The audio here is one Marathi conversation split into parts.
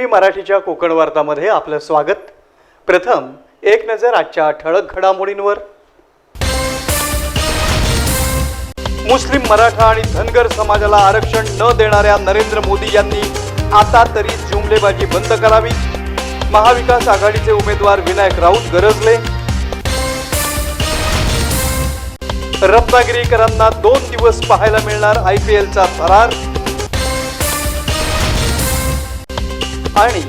व्ही मराठीच्या कोकण वार्तामध्ये आपलं स्वागत. प्रथम एक नजर आजच्या ठळक घडामोडींवर. मुस्लिम मराठा आणि धनगर समाजाला आरक्षण न देणाऱ्या नरेंद्र मोदी यांनी आता तरी जुमलेबाजी बंद करावी. महाविकास आघाडीचे उमेदवार विनायक राऊत गरजले. रत्नागिरीकरांना दोन दिवस पाहायला मिळणार आय पी एलचा थरार आणि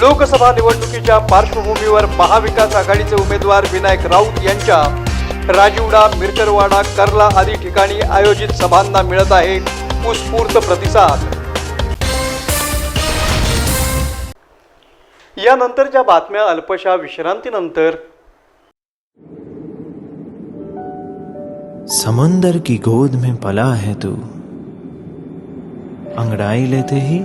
लोकसभा निवडणुकीच्या पार्श्वभूमीवर महाविकास आघाडीचे उमेदवार विनायक राऊत यांच्या राजीवडा मिरकरवाडा कर्ला आदी ठिकाणी आयोजित सभांना मिळत आहे उत्स्फूर्त प्रतिसाद. यानंतरच्या बातम्या अल्पशा विश्रांतीनंतर. समंदर की गोद में पला है तू। अंगड़ाई लेते ही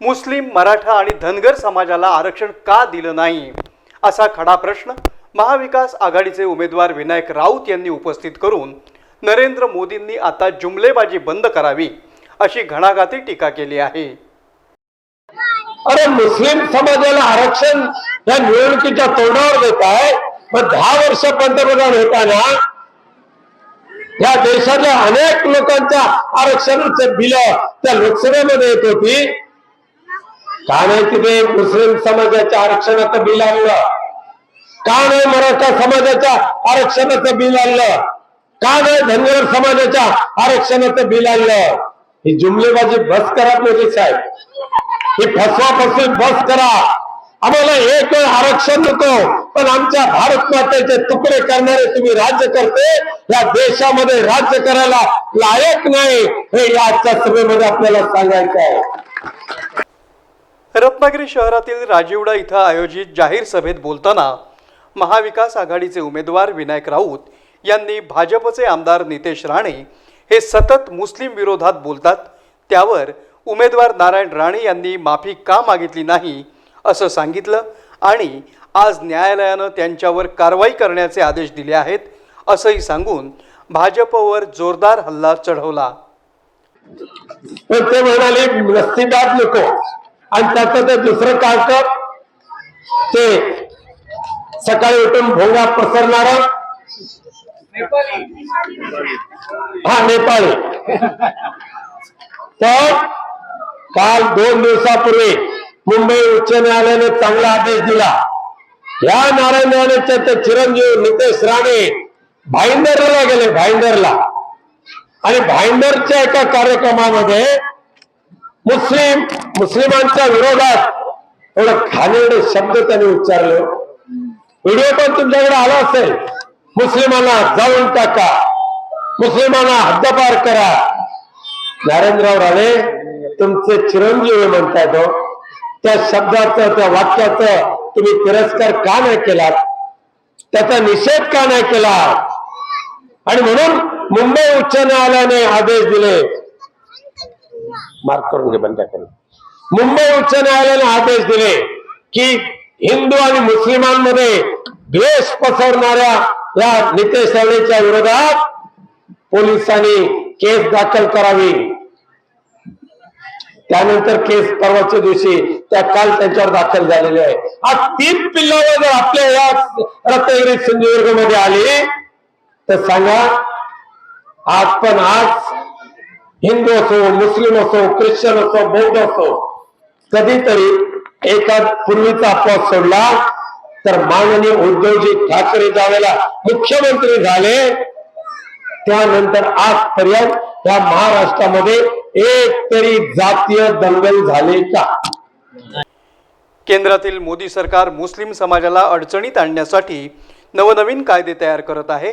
मुस्लिम मराठा आणि धनगर समाजाला आरक्षण का दिलं नाही? असा खडा प्रश्न महाविकास आघाडीचे उमेदवार विनायक राऊत यांनी उपस्थित करून नरेंद्र मोदींनी आता जुमलेबाजी बंद करावी अशी घणाघाती टीका केली आहे. अरे मुस्लिम समाजाला आरक्षण या निवडणुकीच्या तोंडावर देत आहे मग दहा वर्ष पंतप्रधान होताना या देशातल्या अनेक लोकांच्या आरक्षणाचं बिल त्या लोकसभेमध्ये येत होती. का नाही तिथे मुस्लिम समाजाच्या आरक्षणाचं बिल आणलं. का नाही मराठा समाजाच्या आरक्षणाचं बिल आणलं? का नाही धनगर समाजाच्या आरक्षणाचं बिल आणलं? ही जुमलेबाजी बस करा मोदी साहेब. ही फसवाफसवी बस करा. आम्हाला एक वेळ आरक्षण नको पण आमच्या भारत मातेचे तुकडे करणारे तुम्ही राज्य करते या देशामध्ये राज्य करायला लायक नाही हे या आजच्या सभेमध्ये आपल्याला सांगायचं आहे. रत्नागिरी शहरातील राजीवडा इथं आयोजित जाहीर सभेत बोलताना महाविकास आघाडीचे उमेदवार विनायक राऊत यांनी भाजपचे आमदार नितेश राणे हे सतत मुस्लिम विरोधात बोलतात. त्यावर उमेदवार नारायण राणे यांनी माफी का मागितली नाही असं सांगितलं आणि आज न्यायालयानं त्यांच्यावर कारवाई करण्याचे आदेश दिले आहेत असंही सांगून भाजपवर जोरदार हल्ला चढवला. ते म्हणाले लोक आणि त्याचं ते दुसरं काय ते सकाळी उठून भोंगा पसरणार हा नेपाळी. तर काल दोन दिवसापूर्वी मुंबई उच्च न्यायालयाने चांगला आदेश दिला. या नारायण राणेचे ते चिरंजीव नितेश राणे भाईंदरला गेले भाईंदरला. आणि भाईंदरच्या एका कार्यक्रमामध्ये मुस्लिम मुस्लिमांच्या विरोधात एवढं खानेडे शब्द त्यांनी उच्चारले. व्हिडिओ पण तुमच्याकडे आला असेल. मुस्लिमांना जाऊन टाका. मुस्लिमांना हद्दपार करा. नारायणराव राणे तुमचे चिरंजीव म्हणताय तो. त्या शब्दाचं त्या वाक्याचं तुम्ही तिरस्कार का नाही केलात? त्याचा निषेध का नाही केला आणि म्हणून मुंबई उच्च न्यायालयाने आदेश दिले. मार्क करून घे बंद मुंबई उच्च न्यायालयाने आदेश दिले की हिंदू आणि मुस्लिमांमध्ये द्वेष पसरणाऱ्या या नितेश राणेच्या विरोधात पोलिसांनी केस दाखल करावी. त्यानंतर केस परवाच्या दिवशी त्या काल त्यांच्यावर दाखल झालेले आहे. आज तीन पिल्लावर जर आपल्या या रत्नागिरी सिंधुदुर्गमध्ये आली तर सांगा आज पण आज हिंदू असो मुस्लिम असो ख्रिश्चन असो बौद्ध असो कधीतरी एका पूर्वीचा अपवाद सोडला तर माननीय उद्धवजी ठाकरे ज्यावेळेला मुख्यमंत्री झाले त्यानंतर आजपर्यंत या महाराष्ट्रामध्ये एक तरी जातीय दंगल झाले का? केंद्रातील मोदी सरकार मुस्लिम समाजाला अडचणीत आणण्यासाठी नवनवीन कायदे तयार करत आहे.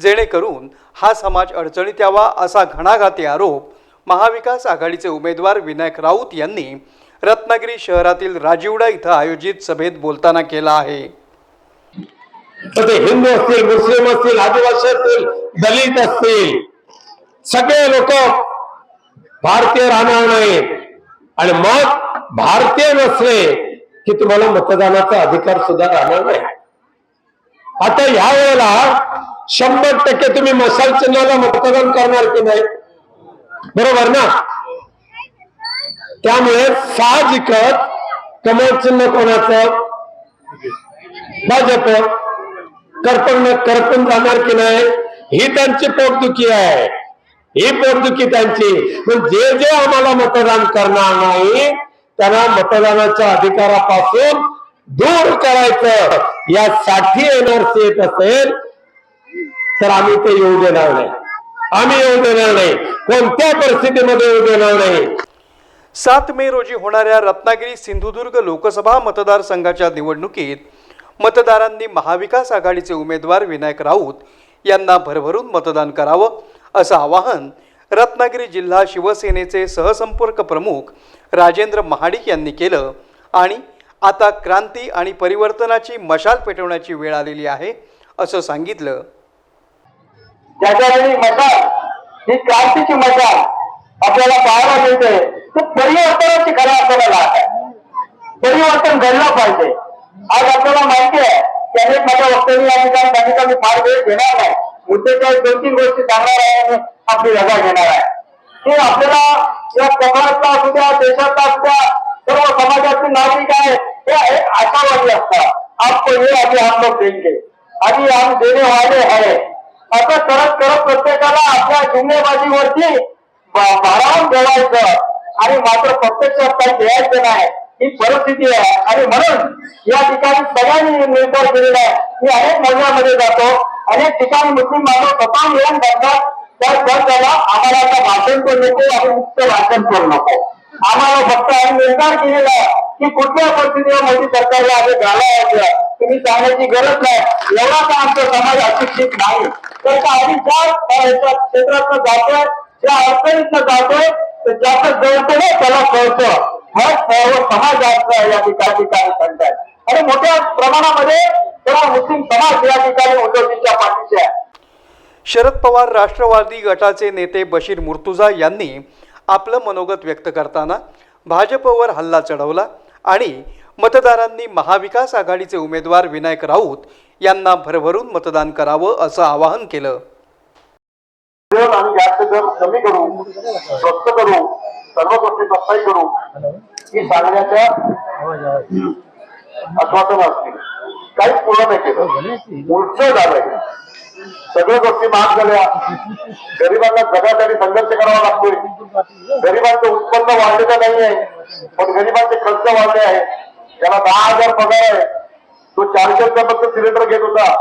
जेणेकरून हा समाज अडचणीत यावा असा घणाघाती आरोप महाविकास आघाडीचे उमेदवार विनायक राऊत यांनी रत्नागिरी शहरातील राजीवडा इथं आयोजित सभेत बोलताना केला आहे. तर ते हिंदू असतील मुस्लिम असतील आदिवासी असतील दलित असतील सगळे लोक भारतीय राहणार नाही आणि मग भारतीय नसले की तुम्हाला मतदानाचा अधिकार सुद्धा राहणार नाही. आता या वेळेला शंभर टक्के तुम्ही मसाल चिन्हाला मतदान करणार की नाही? बरोबर ना? त्यामुळे साहजिकच कमळ चिन्ह कोणाचं? भाजप. करपण करपून जाणार की नाही? ही त्यांची पोटदुखी आहे. ही पोटदुखी त्यांची. पण जे जे आम्हाला मतदान करणार नाही त्यांना मतदानाच्या अधिकारापासून दूर करायचं. यासाठी एनआरसी येत असेल तर आम्ही ते येऊ देणार नाही. आम्ही येऊ देणार नाही. कोणत्या परिस्थितीमध्ये येऊ देणार नाही? सात मे रोजी होणाऱ्या रत्नागिरी सिंधुदुर्ग लोकसभा मतदारसंघाच्या निवडणुकीत मतदारांनी महाविकास आघाडीचे उमेदवार विनायक राऊत यांना भरभरून मतदान करावं असं आवाहन रत्नागिरी जिल्हा शिवसेनेचे सहसंपर्क प्रमुख राजेंद्र महाडिक यांनी केलं आणि आता क्रांती आणि परिवर्तनाची मशाल पेटवण्याची वेळ आलेली आहे असं सांगितलं. ज्याच्यावेळी मशाल ही क्रांतीची मशाल आपल्याला पाहायला मिळते. ती परिवर्तनाची खऱ्या आपल्याला लाट आहे. परिवर्तन घडलं पाहिजे. आज आपल्याला माहिती आहे की अनेक माझ्या वक्तव्य या ठिकाणी त्या मी फार वेळ घेणार नाही. मुद्दे काही दोन तीन गोष्टी सांगणार आहे आणि आपली रजा घेणार आहे. हे आपल्याला या कोकणातला असू द्या देशातला असू द्या सर्व समाजातील नागरिक आहे हे एक आशावादी असतात. आपको ये अभी हम लोग देंगे अभी हम देने वाले है असं करत करत प्रत्येकाला आपल्या जिल्हेबाजीवरती भारावून ठेवायचं आणि मात्र प्रत्यक्षात काही घ्यायचं नाही. ही परिस्थिती आहे. आणि म्हणून या ठिकाणी सगळ्यांनी निर्धार केलेला आहे. मी अनेक महिन्यामध्ये जातो. अनेक ठिकाणी मुस्लिम बांधव स्वतः येऊन बघतात तर जर त्याला आम्हाला आता भाषण करू नको आणि मुक्त भाषण करू नको. आम्हाला फक्त आम्ही निर्धार केलेला आहे की कुठल्या परिस्थितीवर मोदी सरकारला आम्ही घालायचं. तुम्ही सांगण्याची गरज नाही. एवढा का आमचा समाज अशिक्षित नाही. तर का क्षेत्रात जातोय ज्या अडचणीतनं जातोय तर ज्याचं जळतं नाही त्याला कळतं. मग सर्व समाज असं या ठिकाणी ठिकाणी सांगतायत आणि मोठ्या प्रमाणामध्ये सर्व मुस्लिम समाज या ठिकाणी उद्धवजींच्या पाठीचे आहे. शरद पवार राष्ट्रवादी गटाचे नेते बशीर मुर्तुजा यांनी आपलं मनोगत व्यक्त करताना भाजपवर हल्ला चढवला आणि मतदारांनी महाविकास आघाडीचे उमेदवार विनायक राऊत यांना भरभरून मतदान करावं असं आवाहन केलं. आम्ही आणि दर कमी करू स्वस्त करू सर्व गोष्टी सफाई करू ही सांगण्याच्या आश्वासन असतील. काहीच पूर्ण नाही केलं. उलट झालंय. सगळ्या गोष्टी महाग झाल्या. गरिबांना जगासाठी संघर्ष करावा लागतोय. गरिबांचं उत्पन्न वाढलेलं नाही आहे पण गरिबांचे खर्च वाढले आहे त्याला दहा हजार पगार आहे. तो चारशे रुपयापर्यंत सिलेंडर घेत होता.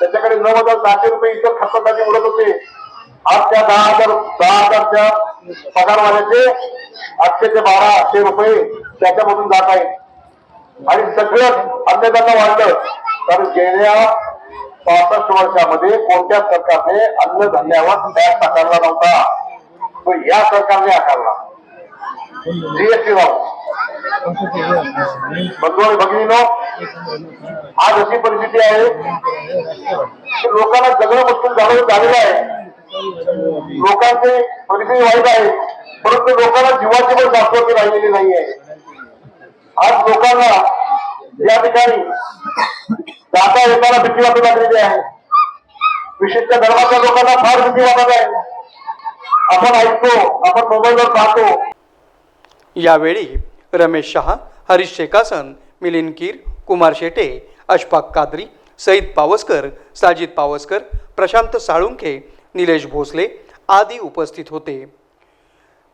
त्याच्याकडे नऊ हजार सहाशे रुपये इतर खर्चासाठी उडत होते. आज त्या दहा हजार दहा हजारच्या पगारवाल्याचे आठशे ते बाराशे रुपये त्याच्यामधून जात आहेत. आणि सगळं अन्नधान्य वाढलं तर गेल्या पासष्ट वर्षामध्ये कोणत्या सरकारने अन्नधान्यावर टॅक्स आकारला नव्हता? तो या सरकारने आकारला. जीएसटी वाला बंधू भगिनीनो आज अशी परिस्थिती आहे की लोकांना जगणं मुश्किल झालं झालेलं आहे लोकांची परिस्थिती वाईट आहे परंतु लोकांना जीवाची पण शाश्वती राहिलेली नाही आहे आज लोकांना या ठिकाणी जाता येताना भीती वाटू लागलेली आहे विशिष्ट धर्माच्या लोकांना फार भीती वाटत आहे आपण ऐकतो आपण मोबाईलवर पाहतो यावेळी रमेश शहा हरीश शेकासन मिलिंद कीर कुमार शेटे अशफाक कादरी सईद पावसकर साजिद पावसकर प्रशांत साळुंखे निलेश भोसले आदी उपस्थित होते.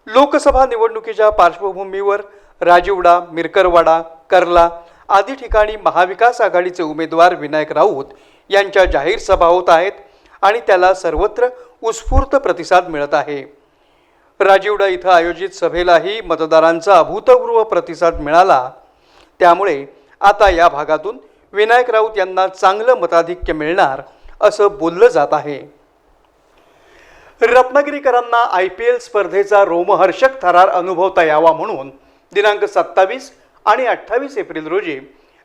लोकसभा निवडणुकीच्या पार्श्वभूमीवर राजीवडा मिरकरवाडा कर्ला आदी ठिकाणी महाविकास आघाडीचे उमेदवार विनायक राऊत यांच्या जाहीर सभा होत आहेत आणि त्याला सर्वत्र उत्स्फूर्त प्रतिसाद मिळत आहे. राजीवडा इथं आयोजित सभेलाही मतदारांचा अभूतपूर्व प्रतिसाद मिळाला. त्यामुळे आता या भागातून विनायक राऊत यांना चांगलं मताधिक्य मिळणार असं बोललं जात आहे. रत्नागिरीकरांना आय पी एल स्पर्धेचा रोमहर्षक थरार अनुभवता यावा म्हणून दिनांक सत्तावीस आणि अठ्ठावीस एप्रिल रोजी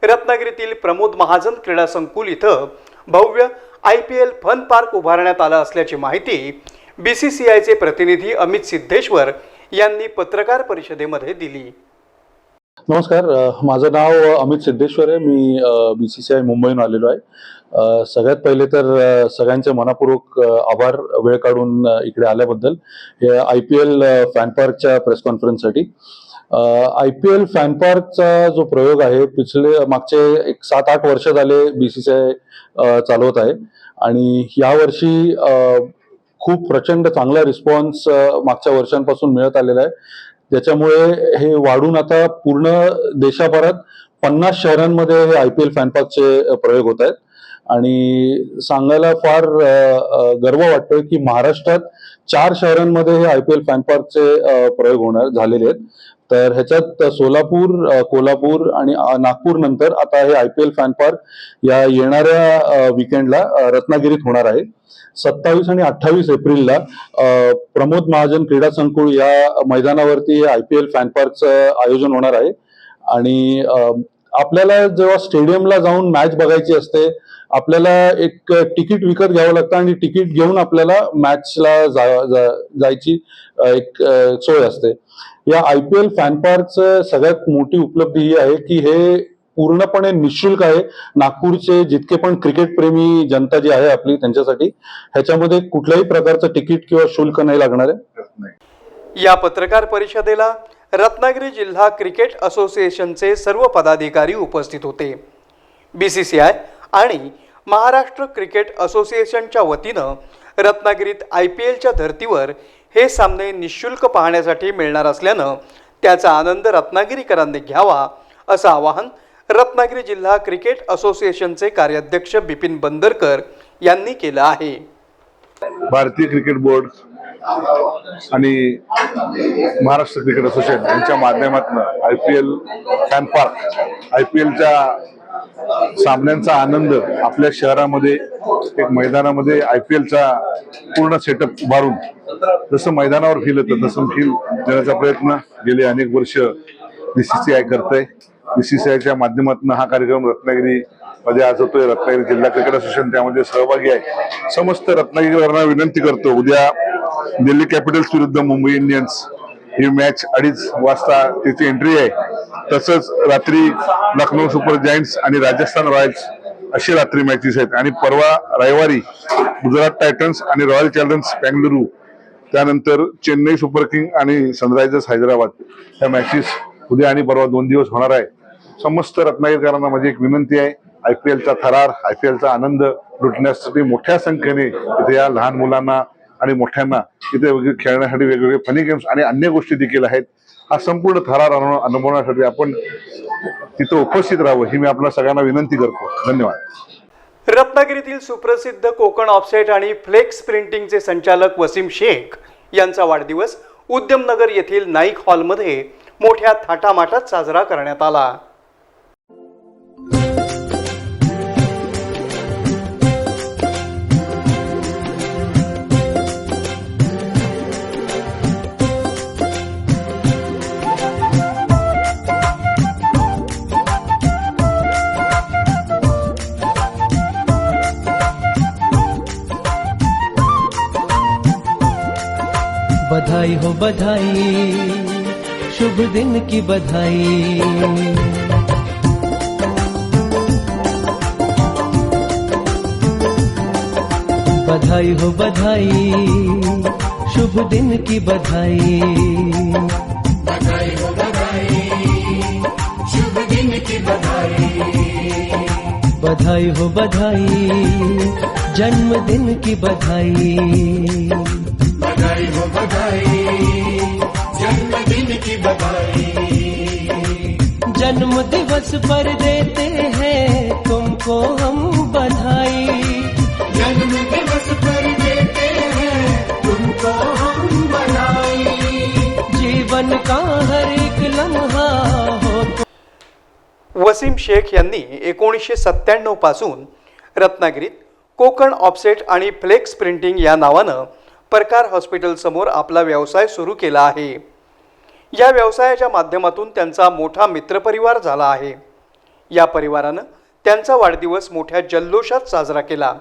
रत्नागिरीतील प्रमोद महाजन क्रीडा संकुल इथं भव्य I P L fun park उभारण्यात आलं असल्याची माहिती बी सी सी आयचे प्रतिनिधी अमित सिद्धेश्वर यांनी पत्रकार परिषदेमध्ये दिली. नमस्कार माझं नाव अमित सिद्धेश्वर आहे. मी बी सी सी आय मुंबईहून आलेलो आहे. सगळ्यात पहिले तर सगळ्यांचे मनापूर्वक आभार वेळ काढून इकडे आल्याबद्दल. हे आय पी एल फॅन पार्कच्या प्रेस कॉन्फरन्ससाठी. आय पी एल फॅन पार्कचा जो प्रयोग आहे पिछले मागचे एक सात आठ वर्ष झाले बी सी सी आय चालवत आहे. आणि यावर्षी खूप प्रचंड चांगला रिस्पॉन्स मागच्या वर्षांपासून मिळत आलेला आहे. ज्याच्यामुळे हे वाढून आता पूर्ण देशाभरात पन्नास शहरांमध्ये हे आय पी एल फॅन प्रयोग होत आहेत. आणि सांगायला फार गर्व वाटतोय की महाराष्ट्रात चार शहरांमध्ये हे आय पी एल फॅनपार्कचे प्रयोग होणार झालेले आहेत. तर ह्याच्यात सोलापूर कोल्हापूर आणि नागपूर नंतर आता हे I P L fan park या येणाऱ्या विकेंडला रत्नागिरीत होणार आहे. सत्तावीस आणि अठ्ठावीस एप्रिलला प्रमोद महाजन क्रीडा संकुल या मैदानावरती आय पी एल फॅन पार्कचं आयोजन होणार आहे. आणि आपल्याला जेव्हा स्टेडियमला जाऊन मॅच बघायची असते आपल्याला एक तिकीट विकत घ्यावं लागतं आणि तिकीट घेऊन आपल्याला मॅचला जा, जायची एक सोय असते. या आय पी एल फॅन पार्कचं सगळ्यात मोठी उपलब्धी ही आहे की हे पूर्णपणे निशुल्क आहे. नागपूरचे जितके पण क्रिकेट प्रेमी जनता जी आहे आपली त्यांच्यासाठी ह्याच्यामध्ये कुठल्याही प्रकारचं तिकीट किंवा शुल्क नाही लागणार आहे. या पत्रकार परिषदेला रत्नागिरी जिल्हा क्रिकेट असोसिएशनचे सर्व पदाधिकारी उपस्थित होते. बी सी सी आय आणि महाराष्ट्र क्रिकेट असोसिएशनच्या वतीनं रत्नागिरीत आय पी एलच्या धर्तीवर हे सामने निशुल्क पाहण्यासाठी मिळणार असल्यानं त्याचा आनंद रत्नागिरीकरांनी घ्यावा असं आवाहन रत्नागिरी जिल्हा क्रिकेट असोसिएशनचे कार्याध्यक्ष बिपिन बंदरकर यांनी केलं आहे. भारतीय क्रिकेट बोर्ड आणि महाराष्ट्र क्रिकेट असोसिएशन यांच्या माध्यमातून I P L fan park I P एलच्या सामन्यांचा आनंद आपल्या शहरामध्ये एक मैदानामध्ये आय पी एलचा पूर्ण सेटअप उभारून जसं मैदानावर फील होतं तसं फील देण्याचा प्रयत्न गेले अनेक वर्ष बी सी सी आय करतंय. बी सी सी आयच्या माध्यमातून हा कार्यक्रम रत्नागिरी मध्ये आज होतोय. रत्नागिरी जिल्हा क्रिकेट असोसिएशन त्यामध्ये सहभागी आहे. समस्त रत्नागिरीकरांना विनंती करतो उद्या दिल्ली कॅपिटल्स विरुद्ध मुंबई इंडियन्स ही मॅच अडीच वाजता तिची एंट्री आहे. तसंच रात्री लखनौ सुपर जायंट्स आणि राजस्थान रॉयल्स अशी रात्री मॅचेस आहेत. आणि परवा रविवारी गुजरात टायटन्स आणि रॉयल चॅलेंजर्स बेंगलुरू त्यानंतर चेन्नई सुपर किंग आणि सनरायझर्स हैदराबाद ह्या मॅचेस उद्या आणि परवा दोन दिवस होणार आहे. समस्त रत्नागिरीकरांना माझी एक विनंती आहे. आय पी एलचा थरार आय पी एलचा आनंद लुटण्यासाठी मोठ्या संख्येने इथे या लहान मुलांना आणि मोठ्यांना इथे खेळण्यासाठी वेगवेगळे फनी गेम्स आणि अन्य गोष्टी देखील आहेत. हा संपूर्ण थरार अनुभवण्यासाठी आपण तिथं उपस्थित राहावं ही मी आपल्या सगळ्यांना विनंती करतो. धन्यवाद. रत्नागिरीतील सुप्रसिद्ध कोकण ऑफसेट आणि फ्लेक्स प्रिंटिंगचे संचालक वसीम शेख यांचा वाढदिवस उद्यमनगर येथील नाईक हॉलमध्ये मोठ्या थाटामाटात साजरा करण्यात आला. बधाई हो बधाई शुभ दिन की बधाई। बधाई हो बधाई शुभ दिन की बधाई। बधाई हो बधाई जन्मदिन की बधाई। पर देते हैं तुमको हम बधाई। जन्म दिवस पर देते हैं तुमको हम बधाई। जीवन का हर एक लम्हा हो वसीम शेख यांनी एकोणीसशे सत्त्याण्णवपासून रत्नागिरीत कोकण ऑफसेट आणि फ्लेक्स प्रिंटिंग या नावानं प्रकार हॉस्पिटलसमोर आपला व्यवसाय सुरू केला आहे. या व्यवसायाच्या माध्यमातून त्यांचा मोठा मित्रपरिवार झाला आहे. या परिवारानं त्यांचा वाढदिवस मोठ्या जल्लोषात साजरा केला.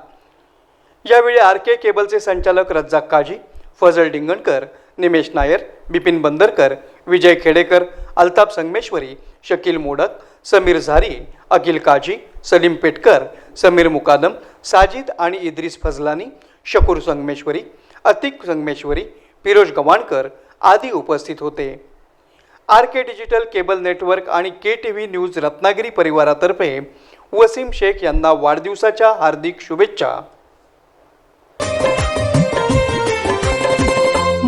यावेळी आर के केबलचे संचालक रज्जाक काजी फजल डिंगणकर निमेश नायर बिपिन बंदरकर विजय खेडेकर अल्ताप संगमेश्वरी शकील मोडक समीर झारी अखिल काजी सलीम पेटकर समीर मुकादम साजिद आणि इद्रिस फजलानी शकूर संगमेश्वरी अतिक संगमेश्वरी फिरोज गवाणकर आदी उपस्थित होते. R K digital cable network आणि K T V news Ratnagiri परिवारातर्फे Wasim Shaikh यांना वाढदिवसाच्या हार्दिक शुभेच्छा.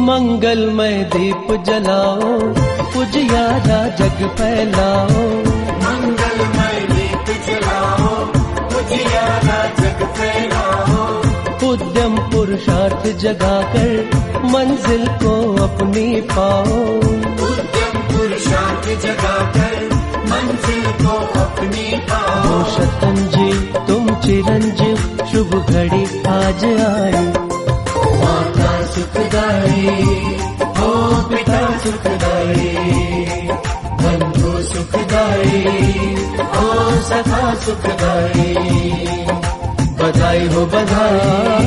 मंगलमय दीप जलाओ उजियारा जग फैलाओ। मंगलमय दीप जलाओ उजियारा जग फैलाओ। उद्यम पुरुषार्थ जगाकर मंजिल को अपनी पाओ। उद्यम पुरुषार्थ जगाकर मंजिल को अपनी पाओ शतंजी तुम चिरंजीव शुभ घड़ी आज आई माता सुखदाई हो पिता सुखदाई बंधु सुखदाई हो सखा सुखदाई। बधाई हो बधाई।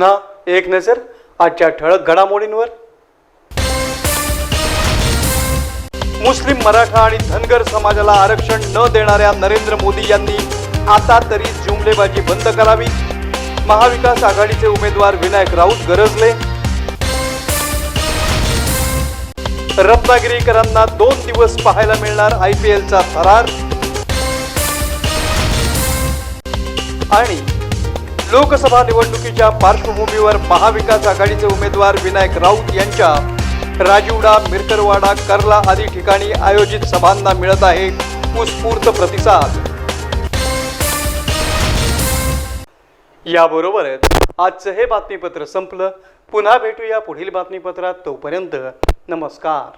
पुन्हा एक नजर आजच्या ठळक घडामोडींवर. मुस्लिम मराठा आणि धनगर समाजाला आरक्षण न देणाऱ्या नरेंद्र मोदी यांनी आता तरी जुमलेबाजी बंद करावी. महाविकास आघाडीचे उमेदवार विनायक राऊत गरजले. रत्नागिरीकरांना दोन दिवस पाहायला मिळणार आय पी एलचा थरार आणि लोकसभा निवडणुकीच्या पार्श्वभूमीवर महाविकास आघाडीचे उमेदवार विनायक राऊत यांच्या राजीवडा मिरकरवाडा कर्ला आदी ठिकाणी आयोजित सभांना मिळत आहे उत्स्फूर्त प्रतिसाद. याबरोबरच आजचं हे बातमीपत्र संपलं. पुन्हा भेटूया पुढील बातमीपत्रात. तोपर्यंत नमस्कार.